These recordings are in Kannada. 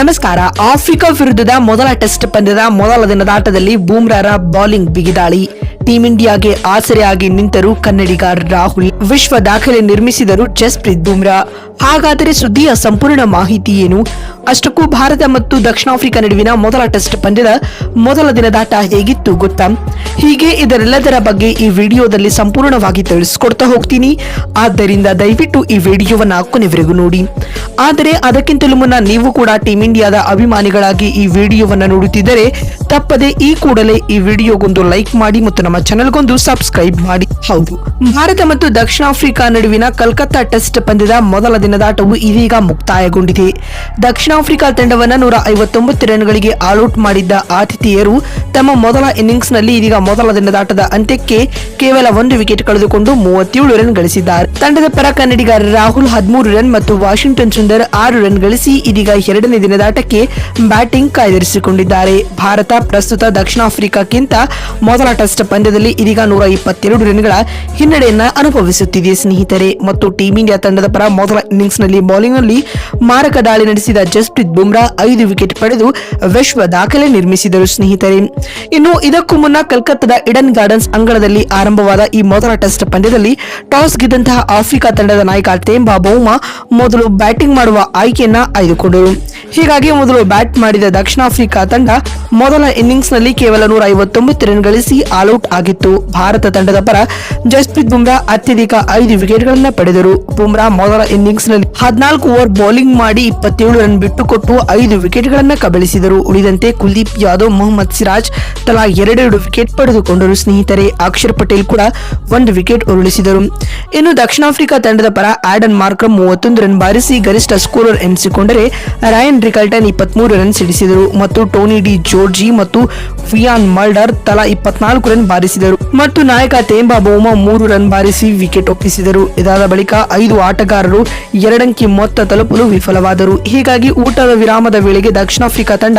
ನಮಸ್ಕಾರ. ಆಫ್ರಿಕಾ ವಿರುದ್ಧದ ಮೊದಲ ಟೆಸ್ಟ್ ಪಂದ್ಯದ ಮೊದಲ ದಿನದ ಆಟದಲ್ಲಿ ಬೂಮ್ರಾರ ಬೌಲಿಂಗ್ ಬಿಗಿದಾಳಿ. ಟೀಂ ಇಂಡಿಯಾಗೆ ಆಸರೆಯಾಗಿ ನಿಂತರು ಕನ್ನಡಿಗ ರಾಹುಲ್. ವಿಶ್ವ ದಾಖಲೆ ನಿರ್ಮಿಸಿದರು ಜಸ್ಪ್ರೀತ್ ಬೂಮ್ರಾ. ಹಾಗಾದರೆ ಸುದ್ದಿಯ ಸಂಪೂರ್ಣ ಮಾಹಿತಿ ಏನು? ಅಷ್ಟಕ್ಕೂ ಭಾರತ ಮತ್ತು ದಕ್ಷಿಣ ಆಫ್ರಿಕಾ ನಡುವಿನ ಮೊದಲ ಟೆಸ್ಟ್ ಪಂದ್ಯದ ಮೊದಲ ದಿನದಾಟ ಹೇಗಿತ್ತು ಗೊತ್ತಾ? ಹೀಗೆ ಇದರೆಲ್ಲದರ ಬಗ್ಗೆ ಈ ವಿಡಿಯೋದಲ್ಲಿ ಸಂಪೂರ್ಣವಾಗಿ ತಿಳಿಸ್ಕೊಡ್ತಾ ಹೋಗ್ತೀನಿ. ಆದ್ದರಿಂದ ದಯವಿಟ್ಟು ಈ ವಿಡಿಯೋವನ್ನು ಕೊನೆವರೆಗೂ ನೋಡಿ. ಆದರೆ ಅದಕ್ಕಿಂತಲೂ ಮುನ್ನ ನೀವು ಕೂಡ ಟೀಂ ಇಂಡಿಯಾದ ಅಭಿಮಾನಿಗಳಾಗಿ ಈ ವಿಡಿಯೋವನ್ನು ನೋಡುತ್ತಿದ್ದರೆ ತಪ್ಪದೆ ಈ ಕೂಡಲೇ ಈ ವಿಡಿಯೋಗೊಂದು ಲೈಕ್ ಮಾಡಿ ಮತ್ತು ನಮ್ಮ ಚಾನೆಲ್ಗೊಂದು ಸಬ್ಸ್ಕ್ರೈಬ್ ಮಾಡಿ. ಹೌದು. ಭಾರತ ಮತ್ತು ದಕ್ಷಿಣ ಆಫ್ರಿಕಾ ನಡುವಿನ ಕಲ್ಕತ್ತಾ ಟೆಸ್ಟ್ ಪಂದ್ಯದ ಮೊದಲ ದಿನದಾಟವು ಇದೀಗ ಮುಕ್ತಾಯಗೊಂಡಿದೆ. ದಕ್ಷಿಣ ಆಫ್ರಿಕಾ ತಂಡವನ್ನು ನೂರ ಐವತ್ತೊಂಬತ್ತು ರನ್ಗಳಿಗೆ ಆಲ್ಔಟ್ ಮಾಡಿದ್ದ ಆತಿಥೇಯರು ತಮ್ಮ ಮೊದಲ ಇನ್ನಿಂಗ್ಸ್ನಲ್ಲಿ ಇದೀಗ ಮೊದಲ ದಿನದಾಟದ ಅಂತ್ಯಕ್ಕೆ ಕೇವಲ ಒಂದು ವಿಕೆಟ್ ಕಳೆದುಕೊಂಡು ಮೂವತ್ತೇಳು ರನ್ ಗಳಿಸಿದ್ದಾರೆ. ತಂಡದ ಪರ ಕನ್ನಡಿಗ ರಾಹುಲ್ ಹದಿಮೂರು ರನ್ ಮತ್ತು ವಾಷಿಂಗ್ಟನ್ ಸುಂದರ್ ಆರು ರನ್ ಗಳಿಸಿ ಇದೀಗ ಎರಡನೇ ದಿನದಾಟಕ್ಕೆ ಬ್ಯಾಟಿಂಗ್ ಕಾಯ್ದಿರಿಸಿಕೊಂಡಿದ್ದಾರೆ. ಭಾರತ ಪ್ರಸ್ತುತ ದಕ್ಷಿಣ ಆಫ್ರಿಕಾಕ್ಕಿಂತ ಮೊದಲ ಟೆಸ್ಟ್ ಪಂದ್ಯದಲ್ಲಿ ಇದೀಗ ನೂರ ಇಪ್ಪತ್ತೆರಡು ರನ್ಗಳ ಹಿನ್ನಡೆಯನ್ನ ಅನುಭವಿಸುತ್ತಿದೆ ಸ್ನೇಹಿತರೆ. ಮತ್ತು ಟೀಂ ಇಂಡಿಯಾ ತಂಡದ ಪರ ಮೊದಲ ಇನ್ನಿಂಗ್ಸ್ನಲ್ಲಿ ಬೌಲಿಂಗ್ನಲ್ಲಿ ಮಾರಕ ದಾಳಿ ನಡೆಸಿದ ಜಸ್ಪ್ರೀತ್ ಬುಮ್ರಾ ಐದು ವಿಕೆಟ್ ಪಡೆದು ವಿಶ್ವ ದಾಖಲೆ ನಿರ್ಮಿಸಿದರು ಸ್ನೇಹಿತರೆ. ಇನ್ನು ಇದಕ್ಕೂ ಮುನ್ನ ಕಲ್ಕತ್ತಾದ ಇಡನ್ ಗಾರ್ಡನ್ಸ್ ಅಂಗಳದಲ್ಲಿ ಆರಂಭವಾದ ಈ ಮೊದಲ ಟೆಸ್ಟ್ ಪಂದ್ಯದಲ್ಲಿ ಟಾಸ್ ಗೆದ್ದಂತಹ ಆಫ್ರಿಕಾ ತಂಡದ ನಾಯಕ ತೇಂಬಾ ಬೌಮಾ ಮೊದಲು ಬ್ಯಾಟಿಂಗ್ ಮಾಡುವ ಆಯ್ಕೆಯನ್ನ ಆಯ್ದುಕೊಂಡರು ಹೀಗಾಗಿ ಮೊದಲು ಬ್ಯಾಟ್ ಮಾಡಿದ ದಕ್ಷಿಣ ಆಫ್ರಿಕಾ ತಂಡ ಮೊದಲ ಇನ್ನಿಂಗ್ಸ್ನಲ್ಲಿ ಕೇವಲ ನೂರ ಐವತ್ತೊಂಬತ್ತು ರನ್ ಗಳಿಸಿ ಆಲ್ಔಟ್ ಆಗಿತ್ತು. ಭಾರತ ತಂಡದ ಪರ ಜಸ್ಪ್ರೀತ್ ಬುಮ್ರಾ ಅತ್ಯಧಿಕ ಐದು ವಿಕೆಟ್ಗಳನ್ನು ಪಡೆದರು. ಬುಮ್ರಾ ಮೊದಲ ಇನ್ನಿಂಗ್ಸ್ನಲ್ಲಿ ಹದಿನಾಲ್ಕು ಓವರ್ ಬೌಲಿಂಗ್ ಮಾಡಿ ಇಪ್ಪತ್ತೇಳು ರನ್ ಬಿಟ್ಟುಕೊಟ್ಟು ಐದು ವಿಕೆಟ್ಗಳನ್ನು ಕಬಳಿಸಿದರು. ಉಳಿದಂತೆ ಕುಲ್ದೀಪ್ ಯಾದವ್, ಮೊಹಮ್ಮದ್ ಸಿರಾಜ್ ತಲಾ ಎರಡೆರಡು ವಿಕೆಟ್ ಪಡೆದುಕೊಂಡರು. ಸ್ನೇಹಿತರೆ, ಅಕ್ಷರ್ ಪಟೇಲ್ ಕೂಡ ಒಂದು ವಿಕೆಟ್ ಉರುಳಿಸಿದರು. ಇನ್ನು ದಕ್ಷಿಣ ಆಫ್ರಿಕಾ ತಂಡದ ಪರ ಆಡನ್ ಮಾರ್ಕರ್ ಮೂವತ್ತೊಂದು ರನ್ ಬಾರಿಸಿ ಗರಿಷ್ಠ ಸ್ಕೋರರ್ ಎನಿಸಿಕೊಂಡರೆ ರಯನ್ ರಿಕಲ್ಟನ್ ಇಪ್ಪತ್ಮೂರು ರನ್ ಸಿಡಿಸಿದರು ಮತ್ತು ಟೋನಿ ಡಿ ಜೋರ್ಜಿ ಮತ್ತು ಫಿಯಾನ್ ಮಲ್ಡರ್ ತಲಾ ಇಪ್ಪತ್ನಾಲ್ಕು ರನ್ ಬಾರಿಸಿದರು. ಮತ್ತು ನಾಯಕ ತೇಂಬಾ ಬೋಮಾ ಮೂರು ರನ್ ಬಾರಿಸಿ ವಿಕೆಟ್ ಒಪ್ಪಿಸಿದರು. ಇದಾದ ಬಳಿಕ ಐದು ಆಟಗಾರರು ಎರಡಂಕಿ ಮೊತ್ತ ತಲುಪಲು ವಿಫಲವಾದರು. ಹೀಗಾಗಿ ಊಟದ ವಿರಾಮದ ವೇಳೆಗೆ ದಕ್ಷಿಣ ಆಫ್ರಿಕಾ ತಂಡ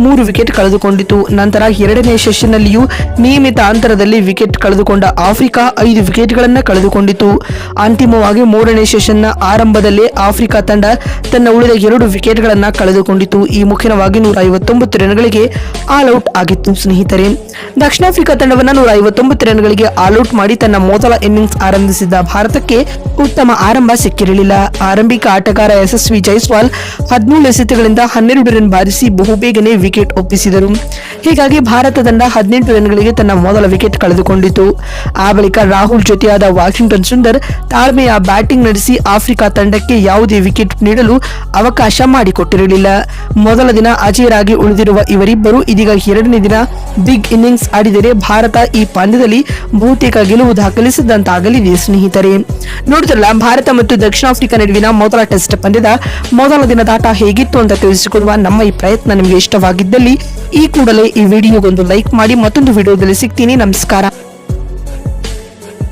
ಮೂರು ವಿಕೆಟ್ ಕಳೆದುಕೊಂಡಿತು. ನಂತರ ಎರಡನೇ ಸೆಷನ್ನಲ್ಲಿಯೂ ನಿಯಮಿತ ಅಂತರದಲ್ಲಿ ವಿಕೆಟ್ ಕಳೆದುಕೊಂಡ ಆಫ್ರಿಕಾ ಐದು ವಿಕೆಟ್ಗಳನ್ನು ಕಳೆದುಕೊಂಡಿತು. ಅಂತಿಮವಾಗಿ ಮೂರನೇ ಸೆಷನ್ನ ಆರಂಭದಲ್ಲೇ ಆಫ್ರಿಕಾ ತಂಡ ತನ್ನ ಉಳಿದ ಎರಡು ವಿಕೆಟ್ಗಳನ್ನು ಕಳೆದುಕೊಂಡಿತು. ಈ ಮುಖ್ಯವಾಗಿ ನೂರ ಐವತ್ತೊಂಬತ್ತು ರನ್ಗಳಿಗೆ ಆಲ್ ಔಟ್ ಆಗಿತ್ತು ಸ್ನೇಹಿತರೆ. ದಕ್ಷಿಣ ಆಫ್ರಿಕಾ ತಂಡವನ್ನ ನೂರ ಐವತ್ತೊಂಬತ್ತು ರನ್ಗಳಿಗೆ ಆಲ್ ಔಟ್ ಮಾಡಿ ತನ್ನ ಮೊದಲ ಇನ್ನಿಂಗ್ಸ್ ಆರಂಭಿಸಿದ್ದ ಭಾರತಕ್ಕೆ ಉತ್ತಮ ಆರಂಭ ಸಿಕ್ಕಿರಲಿಲ್ಲ. ಆರಂಭಿಕ ಆಟಗಾರ ಯಶಸ್ವಿ ಜೈಸ್ವಾಲ್ ಹದಿನೇಳು ಎಸೆತಗಳಿಂದ ಹನ್ನೆರಡು ರನ್ ಬಾರಿಸಿ ಬಹುಬೇಗನೆ ವಿಕೆಟ್ ಒಪ್ಪಿಸಿದರು. ಹೀಗಾಗಿ ಭಾರತ ತಂಡ ಹದಿನೆಂಟು ರನ್ಗಳಿಗೆ ತನ್ನ ಮೊದಲ ವಿಕೆಟ್ ಕಳೆದುಕೊಂಡಿತು. ಆ ಬಳಿಕ ರಾಹುಲ್ ಜೊತೆಯಾದ ವಾಷಿಂಗ್ಟನ್ ಸುಂದರ್ ತಾಳ್ಮೆಯ ಬ್ಯಾಟಿಂಗ್ ನಡೆಸಿ ಆಫ್ರಿಕಾ ತಂಡಕ್ಕೆ ಯಾವುದೇ ವಿಕೆಟ್ ನೀಡಲು ಅವಕಾಶ ಮಾಡಿಕೊಟ್ಟಿರಲಿಲ್ಲ. ಮೊದಲ ದಿನ ಅಜೇಯರಾಗಿ ಉಳಿದಿರುವ ಇವರಿಬ್ಬರು ಇದೀಗ ಎರಡನೇ ದಿನ ಬಿಗ್ ಇನ್ನಿಂಗ್ಸ್ ಆಡಿದರೆ ಭಾರತ ಈ ಪಂದ್ಯದಲ್ಲಿ ಬಹುತೇಕ ಗೆಲುವು ದಾಖಲಿಸಿದಂತಾಗಲಿದೆ ಸ್ನೇಹಿತರೆ. ನೋಡಿದ್ರಲ್ಲ ಭಾರತ ಮತ್ತು ದಕ್ಷಿಣ ಆಫ್ರಿಕಾ ನಡುವಿನ ಮೊದಲ ಟೆಸ್ಟ್ ಪಂದ್ಯದ ಮೊದಲ ದಿನದಾಟ ಹೇಗಿತ್ತು ಅಂತ ತಿಳಿಸಿಕೊಡುವ ನಮ್ಮ ಈ ಪ್ರಯತ್ನ ನಿಮಗೆ ಇಷ್ಟವಾಗಿದ್ದಲ್ಲಿ ಈ ಕೂಡಲೇ ಈ ವಿಡಿಯೋಗೊಂದು ಲೈಕ್ ಮಾಡಿ ಮತ್ತೊಂದು ವಿಡಿಯೋದಲ್ಲಿ ಸಿಗ್ತೀನಿ. ನಮಸ್ಕಾರ.